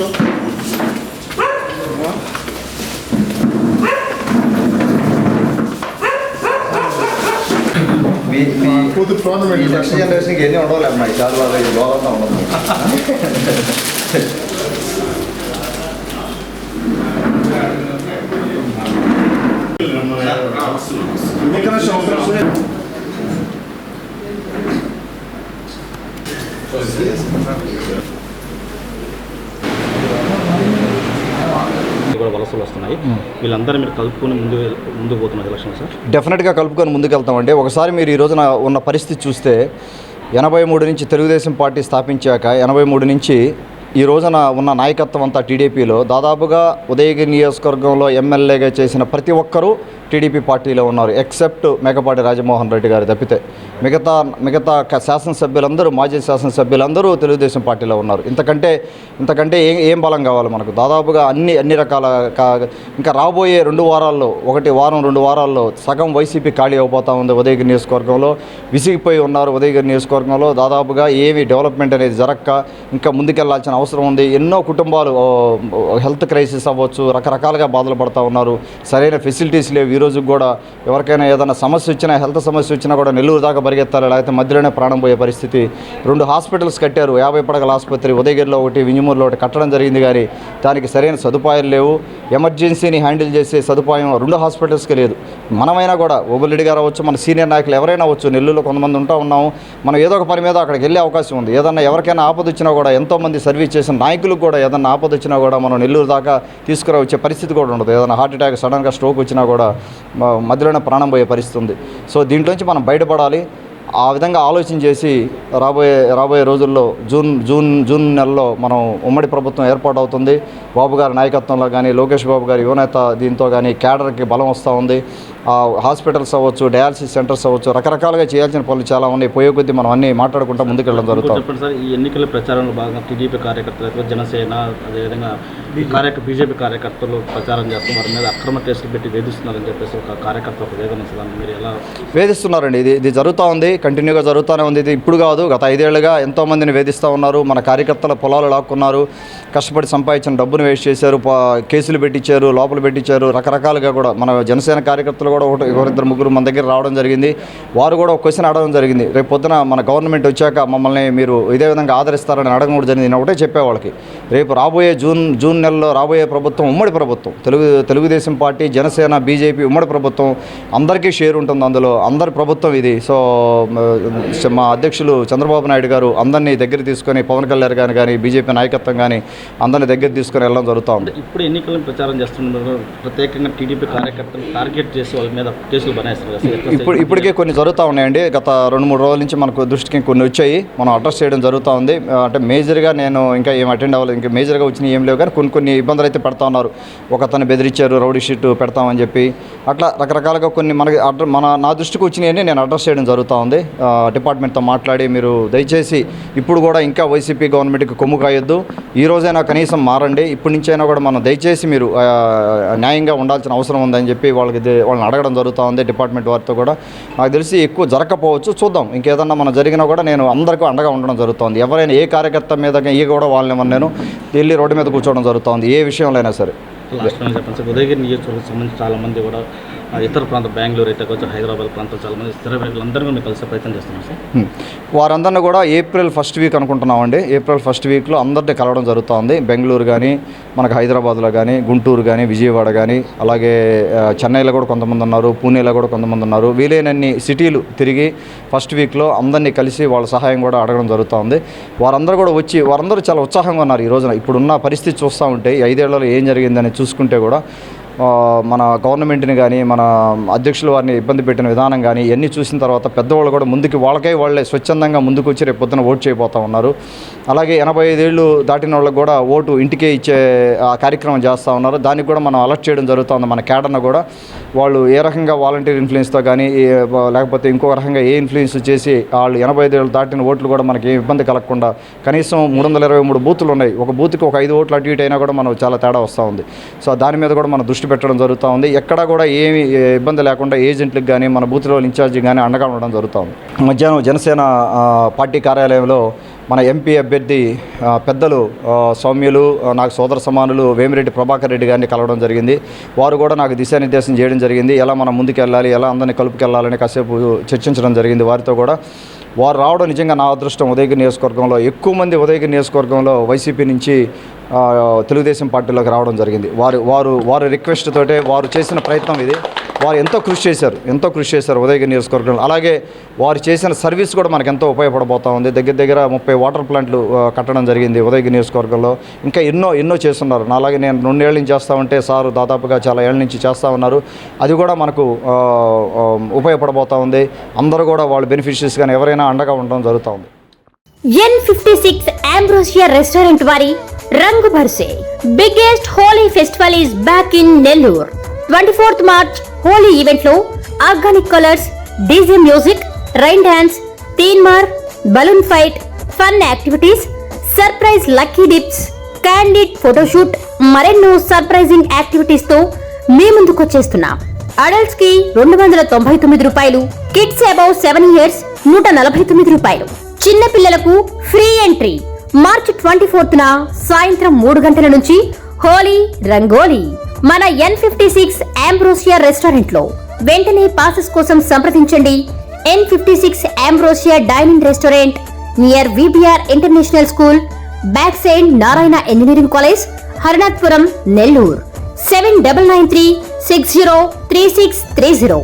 తీసుకో మీ మీ కూతురు ఈ టోర్నమెంట్ నెక్స్ట్ జనరేషన్కి ఎన్ని ఉండవాలి అమ్మాయి చాలా బాగా ఇది బాగుంటా ఉండదు కూడా వలసలు వస్తున్నాయి. వీళ్ళందరూ మీరు కలుపుకొని ముందు ముందుకు పోతున్నారు ఎలక్షన్ సార్? డెఫినెట్గా కలుపుకొని ముందుకు వెళ్తామండి. ఒకసారి మీరు ఈ రోజున ఉన్న పరిస్థితి చూస్తే ఎనభై మూడు నుంచి తెలుగుదేశం పార్టీ స్థాపించాక ఎనభై మూడు నుంచి ఈ రోజున ఉన్న నాయకత్వం అంతా టీడీపీలో. దాదాపుగా ఉదయగిరి నియోజకవర్గంలో ఎమ్మెల్యేగా చేసిన ప్రతి ఒక్కరూ టీడీపీ పార్టీలో ఉన్నారు ఎక్సెప్ట్ మేకపాటి రాజమోహన్ రెడ్డి గారు తప్పితే. మిగతా మిగతా శాసనసభ్యులందరూ మాజీ శాసనసభ్యులందరూ తెలుగుదేశం పార్టీలో ఉన్నారు. ఇంతకంటే ఇంతకంటే ఏం ఏం బలం కావాలి మనకు? దాదాపుగా అన్ని అన్ని రకాల కా- ఇంకా రాబోయే రెండు వారాల్లో ఒకటి వారం రెండు వారాల్లో సగం వైసీపీ ఖాళీ అయిపోతూ ఉంది ఉదయగిరి నియోజకవర్గంలో. విసిగిపోయి ఉన్నారు ఉదయగిరి నియోజకవర్గంలో. దాదాపుగా ఏమి డెవలప్మెంట్ అనేది జరక్క ఇంకా ముందుకెళ్ళాల్సిన అవసరం ఉంది. ఎన్నో కుటుంబాలు హెల్త్ క్రైసిస్ అవ్వచ్చు రకరకాలుగా బాధలు పడుతూ ఉన్నారు. సరైన ఫెసిలిటీస్ లేవు. ఈ కూడా ఎవరికైనా ఏదైనా సమస్య వచ్చినా హెల్త్ సమస్య వచ్చినా కూడా నెల్లూరు దాకా పరిగెత్తాలి? లేకపోతే మధ్యలోనే ప్రాణం పోయే పరిస్థితి. రెండు హాస్పిటల్స్ కట్టారు. యాభై పడగల ఆసుపత్రి ఉదయగిరిలో ఒకటి వింజమూరులో ఒకటి. కట్టడం జరిగింది కానీ దానికి సరైన సదుపాయాలు లేవు. ఎమర్జెన్సీని హ్యాండిల్ చేసే సదుపాయం రెండు హాస్పిటల్స్కి లేదు. మనమైనా కూడా ఓబులెడ్డి గారు అవ్వచ్చు మన సీనియర్ నాయకులు ఎవరైనా అవ్వచ్చు నెల్లూరులో కొంతమంది ఉంటా ఉన్నాము. మనం ఏదో ఒక పని మీద అక్కడికి వెళ్ళే అవకాశం ఉంది. ఏదన్నా ఎవరికైనా ఆపద వచ్చినా కూడా ఎంతోమంది సర్వీస్ చేసిన నాయకులకు కూడా ఏదన్నా ఆపద వచ్చినా కూడా మనం నెల్లూరు దాకా తీసుకురావచ్చే పరిస్థితి కూడా ఉండదు. ఏదైనా హార్ట్ అటాక్ సడన్గా స్ట్రోక్ వచ్చినా కూడా మధ్యలోనే ప్రాణం పోయే పరిస్థితి ఉంది. సో దీంట్లోంచి మనం బయటపడాలి. ఆ విధంగా ఆలోచన చేసి రాబోయే రాబోయే రోజుల్లో జూన్ జూన్ జూన్ నెలలో మనం ఉమ్మడి ప్రభుత్వం ఏర్పాటు అవుతుంది బాబు గారి నాయకత్వంలో కానీ లోకేష్ బాబు గారి యువనేత దీంతో కానీ క్యాడర్కి బలం వస్తూ ఉంది. హాస్పిటల్స్ అవ్వచ్చు డయాలసిస్ సెంటర్స్ అవ్వచ్చు రకరకాలుగా చేయాల్సిన పనులు చాలా ఉన్నాయి. పోయే కొద్దీ మనం అన్నీ మాట్లాడుకుంటూ ముందుకెళ్ళడం జరుగుతుంది చెప్పండి సార్ ఈ ఎన్నికల ప్రచారంలో భాగంగా టీడీపీ కార్యకర్తలు జనసేన అదేవిధంగా కార్యక బీజేపీ కార్యకర్తలు ప్రచారం చేస్తూ వారి మీద అక్రమ కేసులు పెట్టి వేధిస్తున్నారని చెప్పేసి ఒక కార్యకర్త ఒక వేదన మీరు ఎలా వేధిస్తున్నారండి. ఇది ఇది జరుగుతూ ఉంది. కంటిన్యూగా జరుగుతూనే ఉంది. ఇది ఇప్పుడు కాదు. గత ఐదేళ్ళుగా ఎంతోమందిని వేధిస్తూ ఉన్నారు. మన కార్యకర్తల పొలాలు లాక్కున్నారు. కష్టపడి సంపాదించిన డబ్బును వేస్ట్ చేశారు. కేసులు పెట్టించారు లోపల పెట్టించారు రకరకాలుగా కూడా మన జనసేన కార్యకర్తలు కూడా ఒకటి ఒకరిద్దరు ముగ్గురు మన దగ్గర రావడం జరిగింది. వారు కూడా ఒక క్వశ్చన్ అడగడం జరిగింది. రేపు పొద్దున మన గవర్నమెంట్ వచ్చాక మమ్మల్ని మీరు ఇదే విధంగా ఆదరిస్తారని అడగడం కూడా జరిగింది. నేను ఒకటే చెప్పే వాళ్ళకి. రేపు రాబోయే జూన్ జూన్ నెలలో రాబోయే ప్రభుత్వం ఉమ్మడి ప్రభుత్వం. తెలుగు తెలుగుదేశం పార్టీ జనసేన బీజేపీ ఉమ్మడి ప్రభుత్వం అందరికీ షేర్ ఉంటుంది అందులో. అందరి ప్రభుత్వం ఇది. సో మ- అధ్యక్షులు చంద్రబాబు నాయుడు గారు అందరినీ దగ్గర తీసుకొని పవన్ కళ్యాణ్ గారిని కానీ బీజేపీ నాయకత్వం కానీ అందరినీ దగ్గర తీసుకొని వెళ్ళడం జరుగుతూ ఉంది. ఇప్పుడు ఎన్నికలను ప్రచారం చేస్తున్నారు. ప్రత్యేకంగా టీడీపీ కార్యకర్తలు టార్గెట్ చేసి వాళ్ళ మీద కేసులు. ఎట్లా ఇప్పుడు ఇప్పటికే కొన్ని జరుగుతూ ఉన్నాయండి. గత రెండు మూడు రోజుల నుంచి మనకు దృష్టికి కొన్ని వచ్చాయి. మనం అడ్రస్ చేయడం జరుగుతూ ఉంది. అంటే మేజర్గా నేను ఇంకా ఏం అటెండ్ అవ్వలేదు. ఇంకా మేజర్గా వచ్చినాయి ఏం లేవు కానీ కొన్ని కొన్ని ఇబ్బందులు అయితే పెడతా ఉన్నారు. ఒక అతను బెదిరించారు రౌడీ షీట్ పెడతామని చెప్పి. అట్లా రకరకాలుగా కొన్ని మనకి అడ్ర మన నా దృష్టికి వచ్చినాయని నేను అడ్రస్ చేయడం జరుగుతూ ఉంది. డిపార్ట్మెంట్తో మాట్లాడి మీరు దయచేసి ఇప్పుడు కూడా ఇంకా వైసీపీ గవర్నమెంట్కి కొమ్ము కాయొద్దు. ఈ రోజైనా కనీసం మారండి. ఇప్పటి నుంచైనా కూడా మనం దయచేసి మీరు న్యాయంగా ఉండాల్సిన అవసరం ఉందని చెప్పి వాళ్ళకి వాళ్ళని అడగడం జరుగుతూ ఉంది డిపార్ట్మెంట్ వారితో కూడా. నాకు తెలిసి ఎక్కువ జరగకపోవచ్చు. చూద్దాం. ఇంకేదన్నా మనం జరిగినా కూడా నేను అందరికీ అండగా ఉండడం జరుగుతుంది ఎవరైనా ఏ కార్యకర్త మీద ఈ కూడా వాళ్ళని నేను. వెళ్ళి రోడ్డు మీద కూర్చోవడం జరుగుతుంది ఏ విషయంలో అయినా సరే. లాస్ట్ చెప్పండి. సార్ ఉదయగిరి నియోజకవర్గం సంబంధించి చాలామంది కూడా ఇతర ప్రాంత బెంగళూరు అయితే కొంచెం హైదరాబాద్ ప్రాంతం చాలా మంది స్థిర వ్యక్తులందరూ కూడా కలిసే ప్రయత్నం చేస్తున్నాం సార్. వారందరినీ వారందరిని కూడా ఏప్రిల్ ఫస్ట్ వీక్ అనుకుంటున్నామండి. ఏప్రిల్ ఫస్ట్ వీక్లో అందరినీ కలవడం జరుగుతుంది బెంగళూరు కానీ మనకు హైదరాబాద్లో కానీ గుంటూరు కానీ విజయవాడ కానీ అలాగే చెన్నైలో కూడా కొంతమంది ఉన్నారు పూణేలో కూడా కొంతమంది ఉన్నారు. వీలైనన్ని సిటీలు తిరిగి ఫస్ట్ వీక్లో అందరినీ కలిసి వాళ్ళ సహాయం కూడా అడగడం జరుగుతుంది వారందరూ కూడా వచ్చి వారందరూ చాలా ఉత్సాహంగా ఉన్నారు ఈ రోజున. ఇప్పుడున్న పరిస్థితి చూస్తూ ఉంటే ఐదేళ్ళలో ఏం జరిగిందని చూసుకుంటే కూడా మన గవర్నమెంట్ని కానీ మన అధ్యక్షుల వారిని ఇబ్బంది పెట్టిన విధానం కానీ ఇవన్నీ చూసిన తర్వాత పెద్దవాళ్ళు కూడా ముందుకు వాళ్ళకే వాళ్ళే స్వచ్ఛందంగా ముందుకు వచ్చి రేపు పొద్దున ఓటు చేయబోతా ఉన్నారు. అలాగే ఎనభై ఐదేళ్ళు దాటిన వాళ్ళకి కూడా ఓటు ఇంటికే ఇచ్చే ఆ కార్యక్రమం చేస్తూ ఉన్నారు. దానికి కూడా మనం అలర్ట్ చేయడం జరుగుతుంది మన కేడర్ను కూడా. వాళ్ళు ఏ రకంగా వాలంటీర్ ఇన్ఫ్లుయెన్స్తో కానీ లేకపోతే ఇంకో రకంగా ఏ ఇన్ఫ్లుయెన్స్ చేసి వాళ్ళు ఎనభై ఐదేళ్ళు దాటిన ఓట్లు కూడా మనకి ఏ ఇబ్బంది కలగకుండా కనీసం మూడు వందల ఇరవై మూడు బూతులు ఉన్నాయి. ఒక బూత్కి ఒక ఐదు ఓట్లు అటు ఇటు అయినా కూడా మనం చాలా తేడా వస్తూ ఉంది. సో దాని మీద కూడా మన దృష్టి దృష్టి పెట్టడం జరుగుతూ ఉంది. ఎక్కడా కూడా ఏమి ఇబ్బంది లేకుండా ఏజెంట్లకు కానీ మన బూతుల్లో ఇన్ఛార్జికి కానీ అండగా ఉండడం జరుగుతూ ఉంది. మధ్యాహ్నం జనసేన పార్టీ కార్యాలయంలో మన ఎంపీ అభ్యర్థి పెద్దలు సౌమ్యులు నాకు సోదర సమానులు వేమిరెడ్డి ప్రభాకర్ రెడ్డి గారిని కలవడం జరిగింది. వారు కూడా నాకు దిశానిర్దేశం చేయడం జరిగింది. ఎలా మనం ముందుకెళ్ళాలి ఎలా అందరినీ కలుపుకెళ్ళాలని కాసేపు చర్చించడం జరిగింది. వారితో కూడా వారు రావడం నిజంగా నా అదృష్టం ఉదయగిరి నియోజకవర్గంలో. ఎక్కువ మంది ఉదయగిరి నియోజకవర్గంలో వైసీపీ నుంచి తెలుగుదేశం పార్టీలోకి రావడం జరిగింది. వారు వారు వారి రిక్వెస్ట్ తోటే వారు చేసిన ప్రయత్నం ఇది. వారు ఎంతో కృషి చేశారు ఎంతో కృషి చేశారు ఉదయగిరి నియోజకవర్గంలో. అలాగే వారు చేసిన సర్వీస్ కూడా మనకు ఎంతో ఉపయోగపడబోతా ఉంది. దగ్గర దగ్గర ముప్పై వాటర్ ప్లాంట్లు కట్టడం జరిగింది ఉదయగిరి నియోజకవర్గంలో. ఇంకా ఎన్నో ఎన్నో చేస్తున్నారు. అలాగే నేను రెండేళ్ళ నుంచి చేస్తా ఉంటే సారు దాదాపుగా చాలా ఏళ్ళ నుంచి చేస్తూ ఉన్నారు. అది కూడా మనకు ఉపయోగపడబోతూ ఉపయోగపడబోతా ఉంది. అందరూ కూడా వాళ్ళు బెనిఫిషరీస్ కానీ ఎవరైనా అండగా ఉండడం జరుగుతూ ఉంది. N fifty six Ambrosia restaurant వారి రంగు భర్సే biggest Holi festival is back in Nellore twenty fourth March Holi ఈవెంట్లో organic colours DJ music rain dance Teenmaar balloon fight fun activities surprise lucky dips candid photoshoot మరెన్నో surprising యాక్టివిటీస్తో మీ ముందుకు వచ్చేస్తున్నాం. అడల్ట్స్కి రెండు వందల తొంభై తొమ్మిది రూపాయలు కిడ్స్ అబౌవ్ సెవెన్ ఇయర్స్ నూట నలభై తొమ్మిది రూపాయలు. చిన్న పిల్లలకు ఫ్రీ ఎంట్రీ. మార్చి ట్వంటీ ఫోర్త్ న సాయంత్రం మూడు గంటల నుంచి హోలీ రంగోలీ. మన ఎన్ ఫిఫ్టీ సిక్స్ ఆంబ్రోసియా రెస్టారెంట్లో వెంటనే పాసెస్ కోసం సంప్రదించండి. N fifty six Ambrosia dining restaurant near VBR international school back side Narayana engineering college Harinathpuram Nellore. Seven double nine three six zero three six three zero.